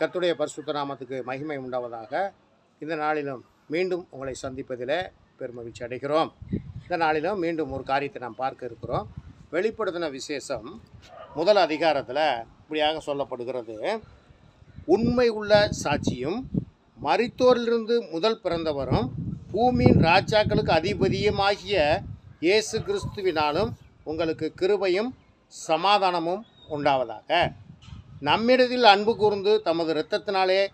கத்துடைய பரிசுத்த நாமத்துக்கு மகிமை உண்டாவதாக. இந்த நாளிலும் மீண்டும் உங்களை சந்திப்பதில் பெருமகிழ்ச்சி அடைகிறோம். இந்த நாளிலும் மீண்டும் ஒரு காரியத்தை நாம் பார்க்க இருக்கிறோம். வெளிப்படுத்தின விசேஷம் முதல் அதிகாரத்தில் இப்படியாக சொல்லப்படுகிறது. உண்மை உள்ள சாட்சியும் மறித்தோரிலிருந்து முதல் பிறந்தவரும் பூமியின் ராஜாக்களுக்கு அதிபதியுமாகிய இயேசு கிறிஸ்துவினாலும் உங்களுக்கு கிருபையும் சமாதானமும் உண்டாவதாக. நம்மிடத்தில் அன்பு கூர்ந்து தமது இரத்தத்தினாலே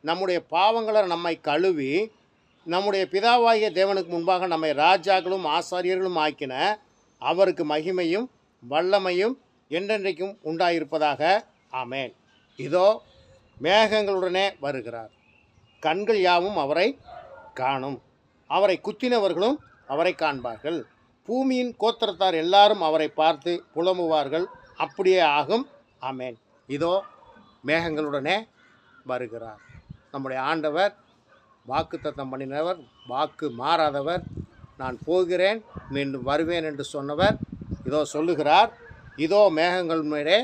நம்முடைய பாவங்களை நம்மை கழுவி நம்முடைய பிதாவாகிய தேவனுக்கு முன்பாக நம்மை ராஜாக்களும் ஆசாரியர்களும் ஆக்கின அவருக்கு மகிமையும் வல்லமையும் என்றென்றைக்கும் உண்டாயிருப்பதாக. ஆமேன். இதோ மேகங்களுடனே வருகிறார். கண்கள் யாவும் அவரை காணும். அவரை குத்தினவர்களும் அவரை காண்பார்கள். பூமியின் கோத்திரத்தார் எல்லாரும் அவரை பார்த்து புலம்புவார்கள். அப்படியே ஆகும். ஆமேன். இதோ மேகங்களுடனே வருகிறார். நம்முடைய ஆண்டவர் வாக்கு தத்தம் பண்ணினவர் வாக்கு மாறாதவர் நான் போகிறேன் மீண்டும் வருவேன் என்று சொன்னவர் இதோ சொல்லுகிறார் இதோ மேகங்கள் மேலே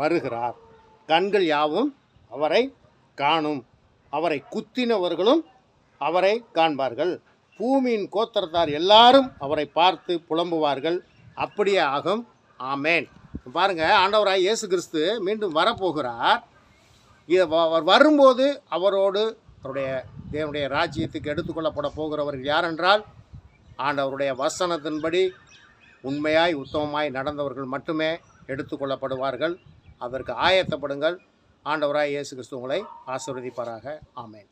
வருகிறார். கண்கள் யாவும் அவரை காணும். அவரை குத்தினவர்களும் அவரை காண்பார்கள். பூமியின் கோத்திரத்தார் எல்லாரும் அவரை பார்த்து புலம்புவார்கள். அப்படியே ஆகும். ஆமேன். பாருங்க ஆண்டவராய் இயேசு கிறிஸ்து மீண்டும் வரப்போகிறார். இதை அவர் வரும்போது அவரோடு அவருடைய தேவனுடைய ராஜ்யத்துக்கு எடுத்துக்கொள்ளப்பட போகிறவர்கள் யாரென்றால் ஆண்டவருடைய வசனத்தின்படி உண்மையாய் உத்தமமாய் நடந்தவர்கள் மட்டுமே எடுத்துக்கொள்ளப்படுவார்கள். அதற்கு ஆயத்தப்படுங்கள். ஆண்டவராய் இயேசு கிறிஸ்து உங்களை ஆசீர்வதிப்பாராக. ஆமென்.